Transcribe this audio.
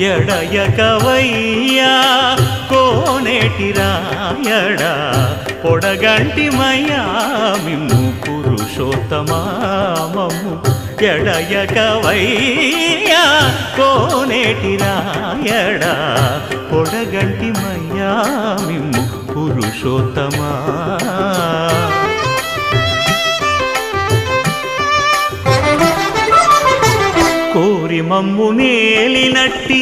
ఎడయకవయ్యా కోనేటి రాయడా పొడగంటి మయ్యామిమ్ము పురుషోత్తమా మమ్ము ఎడయకవయ్యా కోనేటి రాయడా పొడగంటి మయ్యా మిమ్ము పురుషోత్తమా. కోరి మమ్ము నేలినట్టి